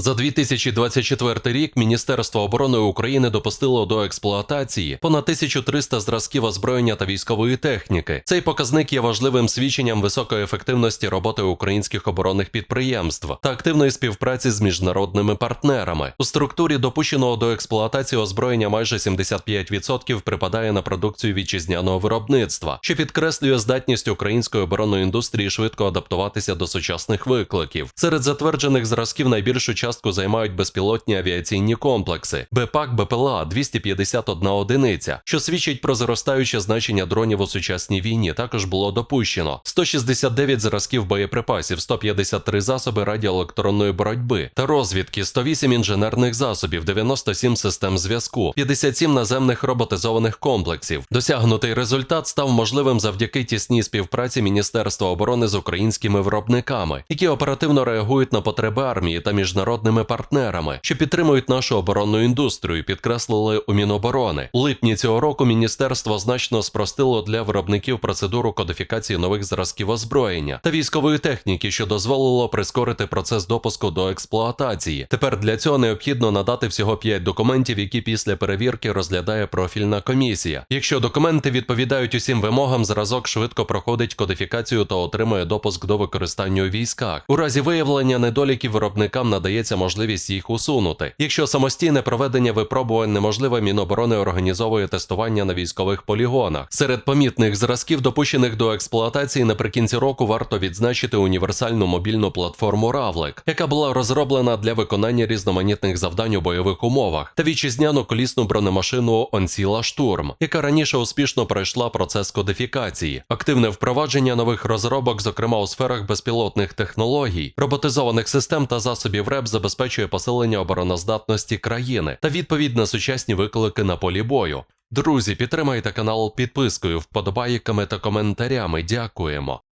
За 2024 рік Міністерство оборони України допустило до експлуатації понад 1300 зразків озброєння та військової техніки. Цей показник є важливим свідченням високої ефективності роботи українських оборонних підприємств та активної співпраці з міжнародними партнерами. У структурі допущеного до експлуатації озброєння майже 75% припадає на продукцію вітчизняного виробництва, що підкреслює здатність української оборонної індустрії швидко адаптуватися до сучасних викликів. Серед затверджених зразків найбільшу частку займають безпілотні авіаційні комплекси. БПАК БПЛА 251 одиниця, що свідчить про зростаюче значення дронів у сучасній війні. Також було допущено 169 зразків боєприпасів, 153 засоби радіоелектронної боротьби та розвідки, 108 інженерних засобів, 97 систем зв'язку, 57 наземних роботизованих комплексів. Досягнутий результат став можливим завдяки тісній співпраці Міністерства оборони з українськими виробниками, які оперативно реагують на потреби армії та міжнародними партнерами, що підтримують нашу оборонну індустрію, підкреслили у Міноборони. У липні цього року міністерство значно спростило для виробників процедуру кодифікації нових зразків озброєння та військової техніки, що дозволило прискорити процес допуску до експлуатації. Тепер для цього необхідно надати всього 5 документів, які після перевірки розглядає профільна комісія. Якщо документи відповідають усім вимогам, зразок швидко проходить кодифікацію та отримує допуск до використання у військах. У разі виявлення недоліків виробникам надається можливість їх усунути. Якщо самостійне проведення випробувань неможливе, Міноборони організовує тестування на військових полігонах. Серед помітних зразків, допущених до експлуатації наприкінці року, варто відзначити універсальну мобільну платформу Равлик, яка була розроблена для виконання різноманітних завдань у бойових умовах, та вітчизняну колісну бронемашину Онсіла Штурм, яка раніше успішно пройшла процес кодифікації, активне впровадження нових розробок, зокрема у сферах безпілотних технологій, роботизованих систем та засобів РЕБ забезпечує посилення обороноздатності країни та відповідь на сучасні виклики на полі бою. Друзі, підтримайте канал підпискою, вподобайками та коментарями. Дякуємо.